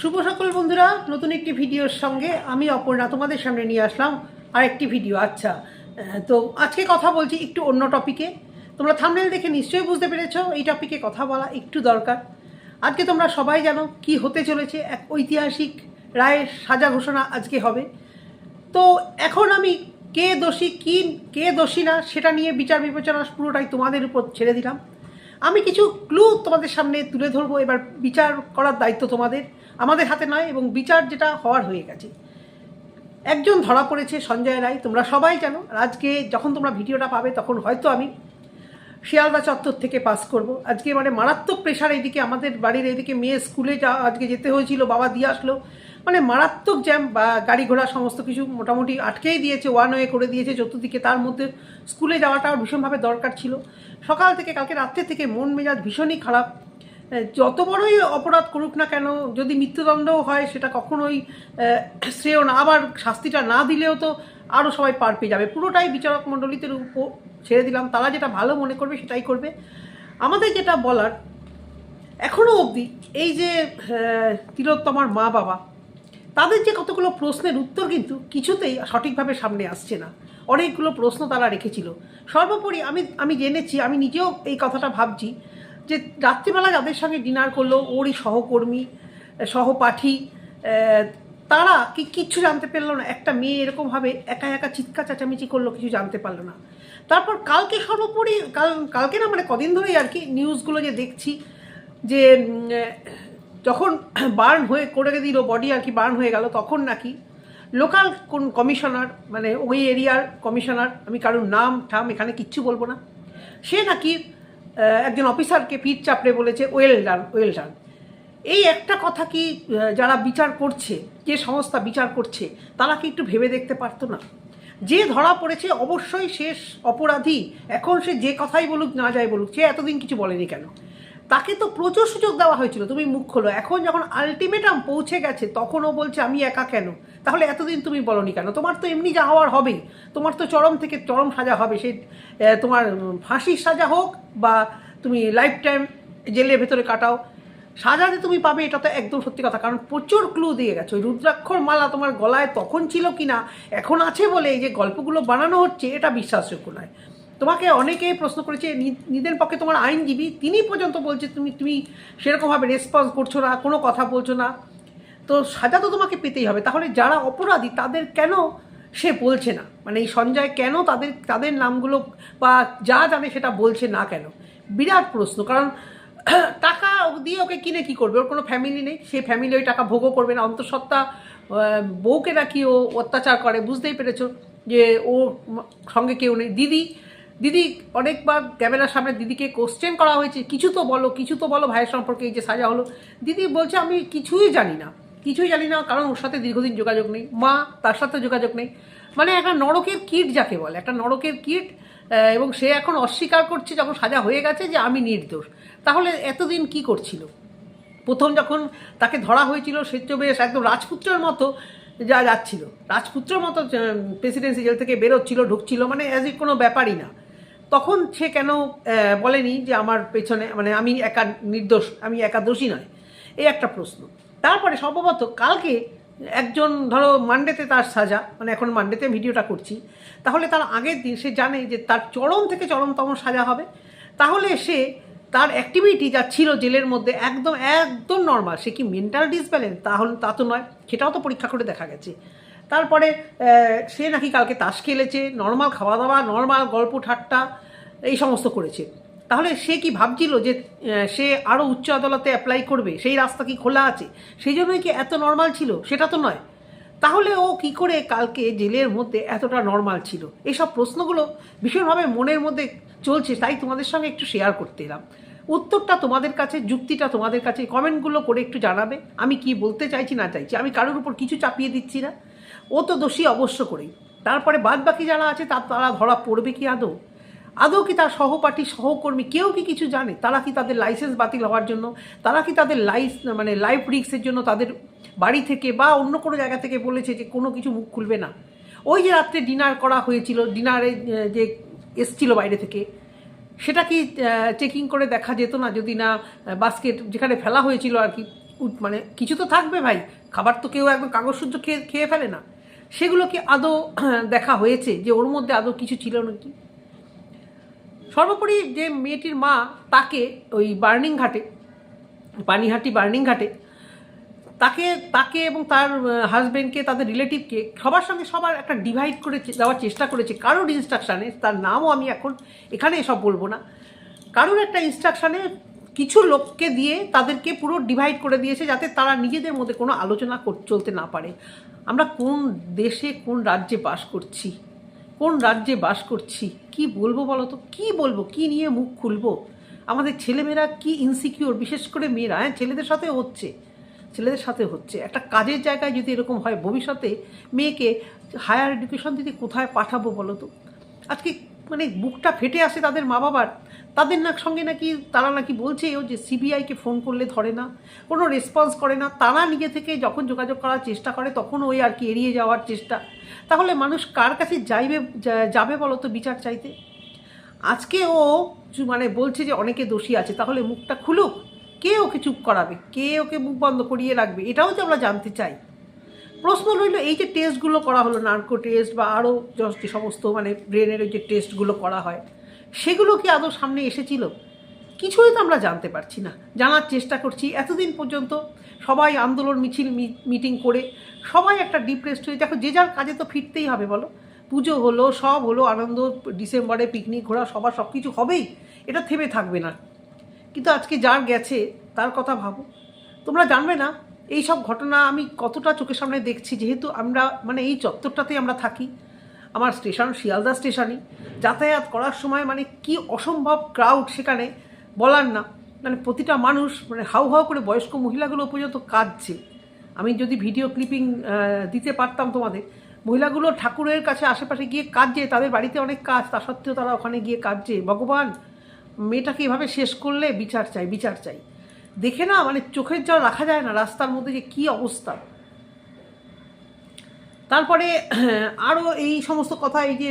শুভ সকল বন্ধুরা, নতুন একটি ভিডিওর সঙ্গে আমি অপর্ণা তোমাদের সামনে নিয়ে আসলাম আরেকটি ভিডিও। আচ্ছা তো আজকে কথা বলছি একটু অন্য টপিকে তোমরা থামনেল দেখে নিশ্চয়ই বুঝতে পেরেছ, এই টপিকে কথা বলা একটু দরকার। আজকে তোমরা সবাই জানো কি হতে চলেছে, এক ঐতিহাসিক রায়ের সাজা ঘোষণা আজকে হবে। তো এখন আমি কে দোষী, কি, কে দোষী না, সেটা নিয়ে বিচার বিবেচনা পুরোটাই তোমাদের উপর ছেড়ে দিলাম। আমি কিছু ক্লু তোমাদের সামনে তুলে ধরবো, এবার বিচার করার দায়িত্ব তোমাদের। আমাদের হাতে নয় এবং বিচার যেটা হওয়ার হয়ে গেছে। একজন ধরা পড়েছে সঞ্জয় রায়, তোমরা সবাই জানো। আজকে যখন তোমরা ভিডিওটা পাবে, তখন হয়তো আমি শিয়ালদা চত্বর থেকে পাস করব। আজকে মানে মারাত্মক প্রেশার এইদিকে, আমাদের বাড়ির এইদিকে মেয়ে স্কুলে যা, আজকে যেতে হয়েছিল, বাবা দিয়ে আসলো। মানে মারাত্মক জ্যাম বা গাড়ি ঘোড়া সমস্ত কিছু মোটামুটি আটকেই দিয়েছে ওয়ান ওয়ে করে দিয়েছে, চতুর্দিকে। তার মধ্যে স্কুলে যাওয়াটা আমার ভীষণভাবে দরকার ছিল। সকাল থেকে, কালকে রাত্রে থেকে মন মেজাজ ভীষণই খারাপ। যত বড়ই অপরাধ করুক না কেন, যদি মৃত্যুদণ্ডও হয়, সেটা কখনোই শ্রেয় না। আবার শাস্তিটা না দিলেও তো আরও সবাই পার পেয়ে যাবে। পুরোটাই বিচারক মণ্ডলীদের উপর ছেড়ে দিলাম। তারা যেটা ভালো মনে করবে, সেটাই করবে। আমাদের যেটা বলার এখনও অবধি এই যে তিলোত্তমার মা বাবা, তাদের যে কতগুলো প্রশ্নের উত্তর কিন্তু কিছুতেই সঠিকভাবে সামনে আসছে না। অনেকগুলো প্রশ্ন তারা রেখেছিল। সর্বোপরি আমি আমি জেনেছি, আমি নিজেও এই কথাটা ভাবছি যে রাত্রিবেলা যাদের সঙ্গে ডিনার করল, ওরই সহকর্মী, সহপাঠী তারা কি কিচ্ছু জানতে পারল না। একটা মেয়ে এরকমভাবে একা একা চিৎকার চেঁচামেচি করল, কিছু জানতে পারল না। তারপর কালকে সর্বোপরি, কাল, কালকে না মানে কদিন ধরেই আর কি নিউজগুলো যে দেখছি, যে যখন বার্ন হয়ে করে দিল বডি আর কি বার্ন হয়ে গেল, তখন নাকি লোকাল কোন কমিশনার মানে ওই এরিয়ার কমিশনার আমি কারোর নাম, ঠাম এখানে কিচ্ছু বলব না, সে নাকি একজন অফিসারকে পিঠ চাপড়ে বলেছে ওয়েল ডান ওয়েল ডান এই একটা কথা কি যারা বিচার করছে, যে সংস্থা বিচার করছে, তারা কি একটু ভেবে দেখতে পারতো না? যে ধরা পড়েছে অবশ্যই শেষ অপরাধী, এখন সে যে কথাই বলুক না যায় বলুক, সে এতদিন কিছু বলেনি কেন? তাকে তো প্রচুর সুযোগ দেওয়া হয়েছিল তুমি মুখ খোলো। এখন যখন আলটিমেটাম পৌঁছে গেছে তখন ও বলছে আমি একা কেন? তাহলে এতদিন তুমি বলনি কেন? তোমার তো এমনি যা হওয়ার হবেই তোমার তো চরম থেকে চরম সাজা হবে। সে আহ, তোমার ফাঁসির সাজা হোক বা তুমি লাইফ টাইম জেলের ভেতরে কাটাও সাজা যে তুমি পাবে এটা তো একদম সত্যি কথা। কারণ প্রচুর ক্লু দিয়ে গেছে। রুদ্রাক্ষর মালা তোমার গলায় তখন ছিল কি না এখন আছে বলে এই যে গল্পগুলো বানানো হচ্ছে এটা বিশ্বাসযোগ্য নয়। তোমাকে অনেকেই প্রশ্ন করেছে নিজের পক্ষে তোমার আইনজীবী, তিনি পর্যন্ত বলছে তুমি তুমি সেরকমভাবে রেসপন্স করছ না, কোনো কথা বলছো না। তো সাজা তো তোমাকে পেতেই হবে। তাহলে যারা অপরাধী, তাদের কেন সে বলছে না? মানে এই সঞ্জয় কেন তাদের তাদের নামগুলো বা যা জানে সেটা বলছে না কেন? বিরাট প্রশ্ন। কারণ টাকা দিয়ে ওকে কিনে কি করবে? ওর কোনো ফ্যামিলি নেই। সেই ফ্যামিলি ওই টাকা ভোগও করবে না। অন্তঃসত্ত্বা বউকে নাকি ও অত্যাচার করে। বুঝতেই পেরেছ যে ও সঙ্গে কেউ নেই। দিদি দিদি, অনেকবার ক্যামেরার সামনে দিদিকে কোশ্চেন করা হয়েছে, কিছু তো বলো, কিছু তো বলো ভাইয়ের সম্পর্কে, এই যে সাজা হলো। দিদি বলছে, আমি কিছুই জানি না, কিছুই জানি না, কারণ ওর সাথে দীর্ঘদিন যোগাযোগ নেই, মা তার সাথে যোগাযোগ নেই। মানে একটা নরকের কিট যাকে বলে, একটা নরকের কিট এবং সে এখন অস্বীকার করছে যখন সাজা হয়ে গেছে যে আমি নির্দোষ। তাহলে এতদিন কি করছিল? প্রথম যখন তাকে ধরা হয়েছিল, সে বেশ একদম রাজপুত্রের মতো যা যাচ্ছিল। রাজপুত্রের মতো প্রেসিডেন্সি জেল থেকে বেরোচ্ছিল, ঢুকছিল মানে অ্যাজ কোনো ব্যাপারই না। তখন সে কেন বলেনি যে আমার পেছনে মানে আমি একা নির্দোষ, আমি একা দোষী নয়। এই একটা প্রশ্ন। তারপরে সম্ভবত কালকে একজন, ধরো মানডেতে তার সাজা মানে এখন মানডেতে ভিডিওটা করছি, তাহলে তার আগের দিন সে জানে যে তার চরম থেকে চরমতম সাজা হবে। তাহলে সে তার অ্যাক্টিভিটি যা ছিল জেলের মধ্যে একদম একদম নর্মাল সে কি মেন্টাল ডিসব্যালেন্স তাহলে তা তো নয়, সেটাও তো পরীক্ষা করে দেখা গেছে। তারপরে সে নাকি কালকে তাস খেলেছে নর্মাল খাওয়া দাওয়া নর্মাল গল্প ঠাট্টা, এই সমস্ত করেছে। তাহলে সে কি ভাবছিল যে সে আরও উচ্চ আদালতে অ্যাপ্লাই করবে? সেই রাস্তা কি খোলা আছে? সেই জন্যই কি এত নর্মাল ছিল? সেটা তো নয়। তাহলে ও কি করে কালকে জেলের মধ্যে এতটা নর্মাল ছিল? এসব প্রশ্নগুলো ভীষণভাবে মনের মধ্যে চলছে, তাই তোমাদের সঙ্গে একটু শেয়ার করতে এলাম। উত্তরটা তোমাদের কাছে, যুক্তিটা তোমাদের কাছে কমেন্টগুলো করে একটু জানাবে। আমি কি বলতে চাইছি, না চাইছি, আমি কারোর উপর কিছু চাপিয়ে দিচ্ছি না। ও তো দোষী অবশ্য করেই। তারপরে বাদ বাকি যারা আছে তার তারা ধরা পড়বে কি আদৌ? আদৌ কি তার সহপাঠী, সহকর্মী, কেউ কি কিছু জানে? তারা কি তাদের লাইসেন্স বাতিল হওয়ার জন্য, তারা কি তাদের লাইফ মানে লাইফ রিক্সের জন্য তাদের বাড়ি থেকে বা অন্য কোনো জায়গা থেকে বলেছে যে কোনো কিছু মুখ খুলবে না? ওই যে রাত্রে ডিনার করা হয়েছিল ডিনারে যে এসছিল বাইরে থেকে, সেটা কি চেকিং করে দেখা যেত না? যদি না বাস্কেট যেখানে ফেলা হয়েছিল আর কি মানে কিছু তো থাকবে ভাই। খাবার তো কেউ একদম কাগজ সূর্য খেয়ে খেয়ে ফেলে না। সেগুলো কি আদৌ দেখা হয়েছে যে ওর মধ্যে আদৌ কিছু ছিল নাকি? সর্বোপরি যে মেয়েটির মা তাকে ওই বার্নিং ঘাটে, পানিহাটি বার্নিং ঘাটে, তাকে তাকে এবং তার হাজব্যান্ডকে তাদের রিলেটিভকে সবার সঙ্গে সবার একটা ডিভাইড করে দেওয়ার চেষ্টা করেছে। কারোর ইনস্ট্রাকশানে তার নামও আমি এখন এখানে এসব বলব না। কারোর একটা ইনস্ট্রাকশানে কিছু লোককে দিয়ে তাদেরকে পুরো ডিভাইড করে দিয়েছে যাতে তারা নিজেদের মধ্যে কোনো আলোচনা চলতে না পারে। আমরা কোন দেশে কোন রাজ্যে বাস করছি? কোন রাজ্যে বাস করছি? কি বলব বলো তো? কী বলব? কি নিয়ে মুখ খুলবো? আমাদের ছেলেমেয়েরা কি ইনসিকিউর বিশেষ করে মেয়েরা হ্যাঁ ছেলেদের সাথে হচ্ছে। ছেলেদের সাথে হচ্ছে। একটা কাজের জায়গায় যদি এরকম হয়, ভবিষ্যতে মেয়েকে হায়ার এডুকেশন দিতে কোথায় পাঠাবো বলো তো? আজকে মানে বুকটা ফেটে আসে তাদের মা বাবার। তাদের না সঙ্গে নাকি তারা নাকি বলছে, ও যে সিবিআইকে ফোন করলে ধরে না, কোনো রেসপন্স করে না। তারা নিজে থেকে যখন যোগাযোগ করার চেষ্টা করে, তখন ওই আর কি এড়িয়ে যাওয়ার চেষ্টা। তাহলে মানুষ কার কাছে যাইবে যাবে বলো তো বিচার চাইতে? আজকে ও মানে বলছে যে অনেকে দোষী আছে, তাহলে মুখটা খুলুক। কে ওকে চুপ করাবে? কে ওকে মুখ বন্ধ করিয়ে রাখবে? এটাও তো আমরা জানতে চাই। প্রশ্ন রইল, এই যে টেস্টগুলো করা হলো নার্কো টেস্ট বা আরও যে সমস্ত মানে ব্রেনের ওই যে টেস্টগুলো করা হয়, সেগুলো কি আদৌ সামনে এসেছিল? কিছুই তো আমরা জানতে পারছি না। জানার চেষ্টা করছি। এতদিন পর্যন্ত সবাই আন্দোলন, মিছিল মিটিং করে সবাই একটা ডিপ্রেসড হয়ে, দেখো যে যার কাজে তো ফিরতেই হবে, বলো? পুজো হলো, সব হলো, আনন্দ, ডিসেম্বরে পিকনিক ঘোরা, সবার সব কিছু হবেই, এটা থেমে থাকবে না। কিন্তু আজকে যার গেছে, তার কথা ভাবো। তোমরা জানবে না এই সব ঘটনা আমি কতটা চোখের সামনে দেখছি, যেহেতু আমরা মানে এই চত্বরটাতেই আমরা থাকি। আমার স্টেশন শিয়ালদা স্টেশনই। যাতায়াত করার সময় মানে কি অসম্ভব ক্রাউড সেখানে বলার না। মানে প্রতিটা মানুষ মানে হাউ হাউ করে বয়স্ক মহিলাগুলো পর্যন্ত কাঁদছে। আমি যদি ভিডিও ক্লিপিং দিতে পারতাম তোমাদের, মহিলাগুলো ঠাকুরের কাছে আশেপাশে গিয়ে কাঁদছে, তাদের বাড়িতে অনেক কাজ, তা সত্ত্বেও তারা ওখানে গিয়ে কাঁদছে। ভগবান, মেয়েটাকে এভাবে শেষ করলে বিচার চাই বিচার চাই। দেখে না মানে চোখের জল রাখা যায় না রাস্তার মধ্যে যে কী অবস্থা। তারপরে আরও এই সমস্ত কথা, এই যে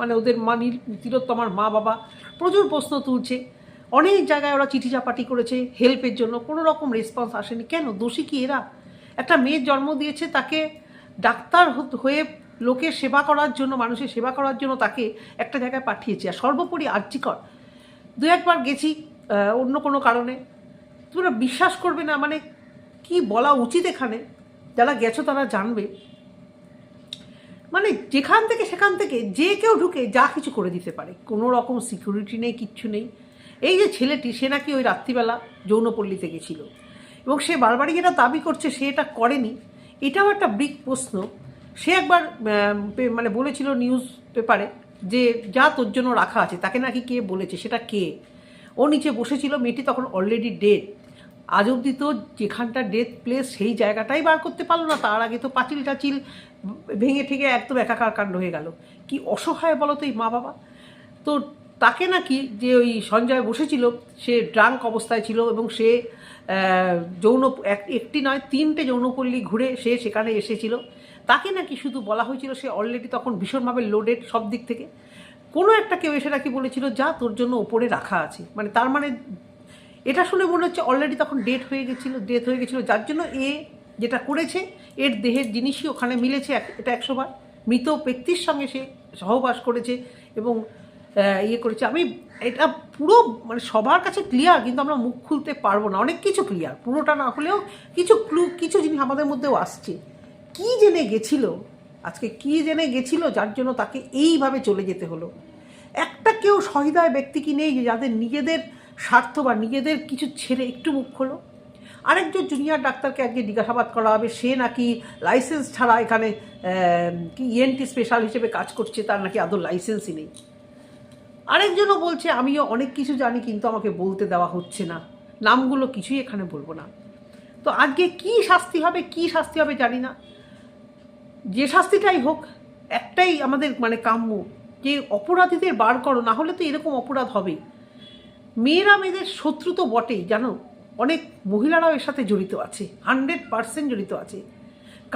মানে ওদের মা নীল, তিলোত্তমার মা বাবা প্রচুর প্রশ্ন তুলছে। অনেক জায়গায় ওরা চিঠি চাপাটি করেছে হেল্পের জন্য, কোনো রকম রেসপন্স আসেনি। কেন? দোষী কি এরা? একটা মেয়ের জন্ম দিয়েছে তাকে ডাক্তার হয়ে লোকের সেবা করার জন্য, মানুষের সেবা করার জন্য তাকে একটা জায়গায় পাঠিয়েছে। আর সর্বোপরি আর্যিকর। দু একবার গেছি অন্য কোনো কারণে। তোমরা বিশ্বাস করবে না মানে কি বলা উচিত এখানে? যারা গেছো তারা জানবে। মানে যেখান থেকে সেখান থেকে যে কেউ ঢুকে যা কিছু করে দিতে পারে। কোনো রকম সিকিউরিটি নেই, কিচ্ছু নেই। এই যে ছেলেটি, সে নাকি ওই রাত্রিবেলা যৌনপল্লীতে গেছিল। এবং সে বারবারই যেটা দাবি করছে, সে এটা করেনি। এটাও একটা বিগ প্রশ্ন। সে একবার মানে বলেছিল নিউজ পেপারে যে, যা তোর জন্য রাখা আছে, তাকে নাকি কে বলেছে? সেটা কে? ও নিচে বসেছিল, মেয়েটি তখন অলরেডি ডেড আজ অবধি তো যেখানটা ডেথ প্লেস সেই জায়গাটাই বার করতে পারল না। তার আগে তো পাঁচিল টাচিল ভেঙে ঠেঙে একদম একাকার কাণ্ড হয়ে গেল। কি অসহায় বলো তো এই মা বাবা। তো তাকে নাকি যে ওই সঞ্জয় বসেছিল, সে ড্রাঙ্ক অবস্থায় ছিল এবং সে যৌন, এক- একটি নয়, তিনটে যৌনপল্লী ঘুরে সে সেখানে এসেছিল। তাকে নাকি শুধু বলা হয়েছিল, সে অলরেডি তখন ভীষণভাবে লোডেড সব দিক থেকে। কোনো একটা কেউ এসে নাকি বলেছিল, যা তোর জন্য ওপরে রাখা আছে। মানে তার মানে এটা শুনে মনে হচ্ছে অলরেডি তখন ডেট হয়ে গেছিল ডেথ হয়ে গেছিল। যার জন্য এ যেটা করেছে, এর দেহের জিনিসই ওখানে মিলেছে এটা একশোবার। মৃত ব্যক্তির সঙ্গে সে সহবাস করেছে এবং ইয়ে করেছে। আমি এটা পুরো মানে সবার কাছে ক্লিয়ার কিন্তু আমরা মুখ খুলতে পারব না। অনেক কিছু ক্লিয়ার পুরোটা না হলেও কিছু ক্লু কিছু জিনিস আমাদের মধ্যেও আসছে। কি জেনে গেছিল? আজকে কি জেনে গেছিল? যার জন্য তাকে এইভাবে চলে যেতে হলো। একটা কেউ সহৃদয় ব্যক্তি কি নেই যাদের নিজেদের স্বার্থ বা নিজেদের কিছু ছেড়ে একটু মুখ খোলো। আরেকজন জুনিয়র ডাক্তারকে আজকে জিজ্ঞাসাবাদ করা হবে সে নাকি লাইসেন্স ছাড়া এখানে কি ইএনটি স্পেশাল হিসেবে কাজ করছে, তার নাকি আদৌ লাইসেন্সই নেই। আরেকজনও বলছে, আমিও অনেক কিছু জানি, কিন্তু আমাকে বলতে দেওয়া হচ্ছে না। নামগুলো কিছুই এখানে বলব না। তো আজকে কি শাস্তি হবে, কি শাস্তি হবে জানি না। যে শাস্তিটাই হোক, একটাই আমাদের মানে কাম্য, যে অপরাধীদের বার করো, না হলে তো এরকম অপরাধ হবেই। মেয়েরা মেয়েদের শত্রু তো বটেই, জানো? অনেক মহিলারাও এর সাথে জড়িত আছে হান্ড্রেড পার্সেন্ট জড়িত আছে।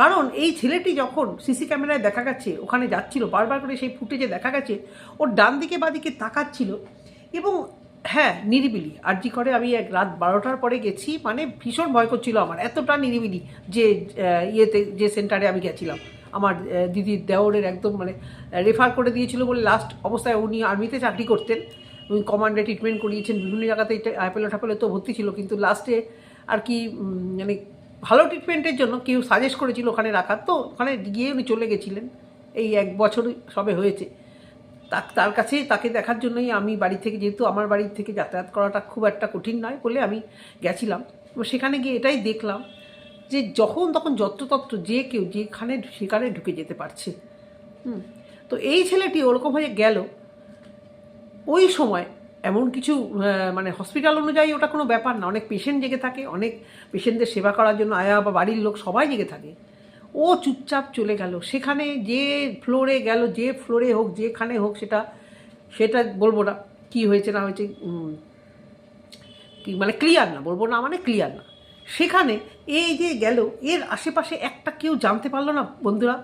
কারণ এই ছেলেটি যখন সিসি ক্যামেরায় দেখা গেছে, ওখানে যাচ্ছিল, বারবার করে সেই ফুটেজে দেখা গেছে ওর ডান দিকে বাদিকে তাকাচ্ছিল এবং হ্যাঁ নিরিবিলি। আর জি করে আমি এক রাত বারোটার পরে গেছি মানে ভীষণ ভয় করছিল আমার, এতটা নিরিবিলি যে ইয়েতে, যে সেন্টারে আমি গেছিলাম। আমার দিদির দেওরের একদম মানে রেফার করে দিয়েছিল বলে লাস্ট অবস্থায় উনি আর্মিতে চাকরি করতেন। উনি কমান্ডে ট্রিটমেন্ট করিয়েছেন, বিভিন্ন জায়গাতে অ্যাপেলো ঠাপেলো তো ভর্তি ছিল, কিন্তু লাস্টে আর কি মানে ভালো ট্রিটমেন্টের জন্য কেউ সাজেস্ট করেছিল ওখানে রাখার, তো ওখানে গিয়ে উনি চলে গেছিলেন। এই এক বছর সবে হয়েছে। তা- তার কাছে তাকে দেখার জন্যই আমি বাড়ি থেকে, যেহেতু আমার বাড়ি থেকে যাতায়াত করাটা খুব একটা কঠিন নয় বলে আমি গেছিলাম। সেখানে গিয়ে এটাই দেখলাম যে যখন তখন যত্রতত্র যে কেউ যেখানে, সেখানে ঢুকে যেতে পারছে। হুম, তো এই ছেলেটি ওরকম হয়ে গেল ওই সময় এমন কিছু মানে হসপিটাল অনুযায়ী ওটা কোনো ব্যাপার না। অনেক পেশেন্ট জেগে থাকে, অনেক পেশেন্টদের সেবা করার জন্য আয়া বা বাড়ির লোক সবাই জেগে থাকে। ও চুপচাপ চলে গেল। সেখানে যে ফ্লোরে গেল, যে ফ্লোরে হোক, যেখানে হোক সেটা সেটা বলব না কী হয়েছে, না হয়েছে কি মানে ক্লিয়ার না, বলব না মানে ক্লিয়ার না। সেখানে এই যে গেল, এর আশেপাশে একটা কেউ জানতে পারল না বন্ধুরা।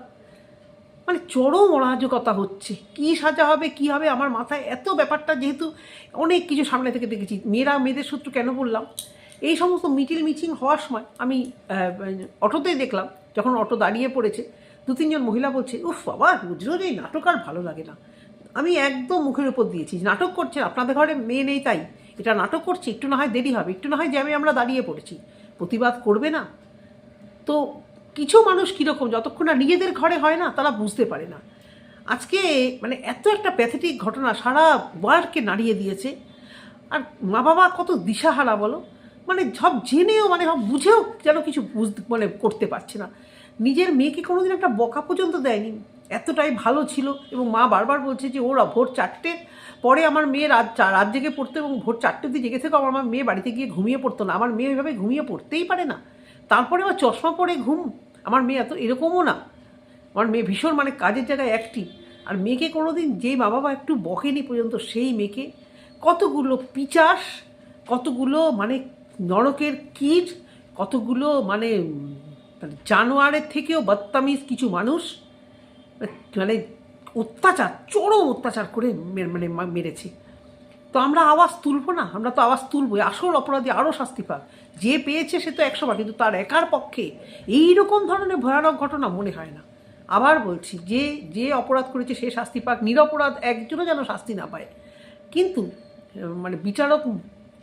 মানে চরম অরাজকতা হচ্ছে। কি সাজা হবে, কি হবে, আমার মাথায় এত ব্যাপারটা যেহেতু অনেক কিছু সামনে থেকে দেখেছি। মেয়েরা, মেয়েদের সূত্র কেন বললাম? এই সমস্ত মিটিল মিচিং হওয়ার সময় আমি অটোতেই দেখলাম, যখন অটো দাঁড়িয়ে পড়েছে, দু তিনজন মহিলা বলছে, উফ বাবা রোজ এই নাটক আর ভালো লাগে না। আমি একদম মুখের উপর দিয়েছি, নাটক করছে, আপনাদের ঘরে মেয়ে নেই তাই। এটা নাটক করছে, একটু না হয় দেরি হবে, একটু না হয় জ্যামে আমরা দাঁড়িয়ে পড়েছি। প্রতিবাদ করবে না? তো কিছু মানুষ কীরকম, যতক্ষণ না নিজেদের ঘরে হয় না, তারা বুঝতে পারে না। আজকে মানে এত একটা প্যাথেটিক ঘটনা সারা ওয়ার্ল্ডকে নাড়িয়ে দিয়েছে। আর মা বাবা কত দিশাহারা বলো? মানে সব জেনেও মানে সব বুঝেও যেন কিছু বুঝতে মানে করতে পারছে না। নিজের মেয়েকে কোনোদিন একটা বকা পর্যন্ত দেয়নি। এতটাই ভালো ছিল এবং মা বারবার বলছে যে, ওরা ভোর চারটের পরে আমার মেয়ে রাত রাত জেগে পড়তো এবং ভোর চারটে অব্দি জেগে থেকে আমার মেয়ে বাড়িতে গিয়ে ঘুমিয়ে পড়তো না। আমার মেয়ে ওইভাবে ঘুমিয়ে পড়তেই পারে না। তারপরে আবার চশমা পরে ঘুম। আমার মেয়ে এত এরকমও না। আমার মেয়ে ভীষণ মানে কাজের জায়গায় অ্যাক্টিভ আর মেয়েকে কোনোদিন যে মা বাবা একটু বকেনি পর্যন্ত, সেই মেয়েকে কতগুলো পিচাস, কতগুলো মানে নরকের কীট, কতগুলো মানে জানোয়ারের থেকেও বদতামিজ কিছু মানুষ মানে অত্যাচার, চরম অত্যাচার করে মানে মেরেছে। তো আমরা আওয়াজ তুলবো না? আমরা তো আওয়াজ তুলবোই। আসল অপরাধী আরও শাস্তি পাক। যে পেয়েছে সে তো একশো বার কিন্তু তার একার পক্ষে এই রকম ধরনের ভয়ানক ঘটনা মনে হয় না। আবার বলছি, যে যে অপরাধ করেছে সে শাস্তি পাক, নিরপরাধ একজনও যেন শাস্তি না পায়। কিন্তু মানে বিচারক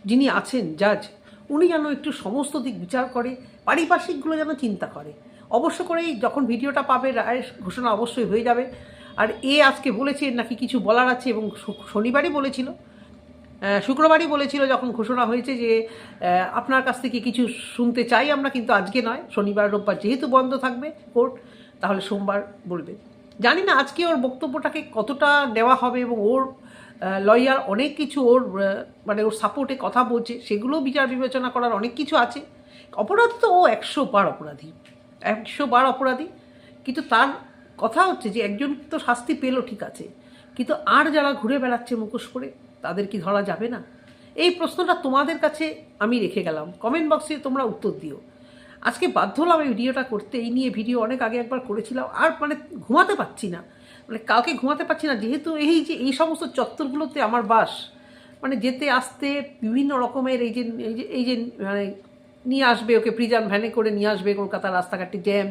যিনি আছেন, জাজ, উনি যেন একটু সমস্ত দিক বিচার করে, পারিপার্শ্বিকগুলো যেন চিন্তা করে। অবশ্য করেই যখন ভিডিওটা পাবে, রায়ের ঘোষণা অবশ্যই হয়ে যাবে। আর এ আজকে বলেছে নাকি কিছু বলার আছে এবং শনিবারই বলেছিল। শুক্রবারই বলেছিল যখন ঘোষণা হয়েছে যে আপনার কাছ থেকে কিছু শুনতে চাই আমরা, কিন্তু আজকে নয়, শনিবার, রোববার যেহেতু বন্ধ থাকবে কোর্ট, তাহলে সোমবার বলবে। জানি না আজকে ওর বক্তব্যটাকে কতটা নেওয়া হবে এবং ওর লয়ার অনেক কিছু ওর মানে ওর সাপোর্টে কথা বলছে সেগুলোও বিচার বিবেচনা করার অনেক কিছু আছে। অপরাধ তো ও একশো বার অপরাধী, একশো বার অপরাধী, কিন্তু তার কথা হচ্ছে যে, একজন তো শাস্তি পেল ঠিক আছে, কিন্তু আর যারা ঘুরে বেড়াচ্ছে মুখোশ করে তাদের কি ধরা যাবে না? এই প্রশ্নটা তোমাদের কাছে আমি রেখে গেলাম। কমেন্ট বক্সে তোমরা উত্তর দিও। আজকে বাধ্য হলাম এই ভিডিওটা করতে। এই নিয়ে ভিডিও অনেক আগে একবার করেছিলাম। আর মানে ঘুমাতে পারছি না। মানে কালকে ঘুমাতে পারছি না। যেহেতু এই যে এই সমস্ত চত্বরগুলোতে আমার বাস মানে যেতে, আসতে বিভিন্ন রকমের এই যে এই যে এই যে মানে নিয়ে আসবে ওকে প্রিজান ভ্যানে করে নিয়ে আসবে কলকাতার রাস্তাঘাটে জ্যাম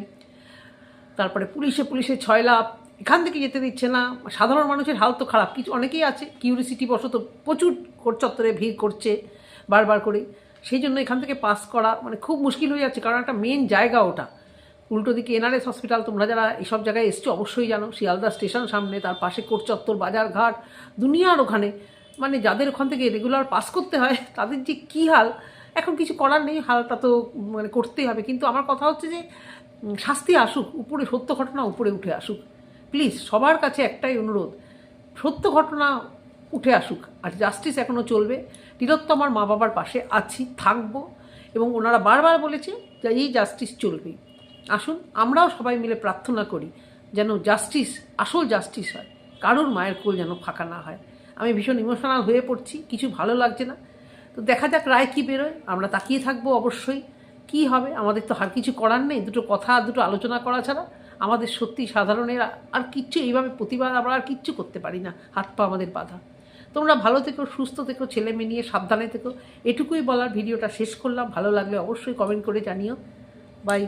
তারপরে পুলিশে পুলিশে ছয় লাভ এখান থেকে যেতে দিচ্ছে না। সাধারণ মানুষের হাল তো খারাপ। কিছু অনেকেই আছে কিউরিসিটি বশত প্রচুর কোর্ট চত্বরে ভিড় করছে বারবার করে। সেই জন্য এখান থেকে পাস করা মানে খুব মুশকিল হয়ে যাচ্ছে, কারণ একটা মেন জায়গা ওটা। উল্টো দিকে এনআরএস হসপিটাল তোমরা যারা এইসব জায়গায় এসছো অবশ্যই জানো, শিয়ালদা স্টেশন সামনে, তার পাশে কোর্ট চত্বর বাজার ঘাট দুনিয়ার ওখানে। মানে যাদের ওখান থেকে রেগুলার পাস করতে হয়, তাদের যে কী হাল? এখন কিছু করার নেই, হালটা তো মানে করতেই হবে। কিন্তু আমার কথা হচ্ছে যে শাস্তি আসুক, উপরে সত্য ঘটনা উপরে উঠে আসুক। প্লিজ, সবার কাছে একটাই অনুরোধ, সত্য ঘটনা উঠে আসুক, আর জাস্টিস এখনও চলবে। তিলোত্তমার মা বাবার পাশে আছি, থাকব, এবং ওনারা বারবার বলেছে যে এই জাস্টিস চলবে আসুন, আমরাও সবাই মিলে প্রার্থনা করি যেন জাস্টিস আসল জাস্টিস হয়, কারোর মায়ের কোল যেন ফাঁকা না হয়। আমি ভীষণ ইমোশনাল হয়ে পড়ছি, কিছু ভালো লাগছে না। তো দেখা যাক রায় কী বেরোয়, আমরা তাকিয়ে থাকব অবশ্যই। কি হবে? আমাদের তো আর কিছু করার নেই, দুটো কথা, দুটো আলোচনা করা ছাড়া। আমাদের সত্যি সাধারণের আর কিচ্ছু, এইভাবে প্রতিবাদ আমরা আর কিচ্ছু করতে পারি না, হাত পা আমাদের বাধা। তোমরা ভালো থেকো, সুস্থ থেকো, ছেলে মেয়ে নিয়ে সাবধানে থেকো। এটুকুই বলার, ভিডিওটা শেষ করলাম। ভালো লাগলে অবশ্যই কমেন্ট করে জানিও। বাই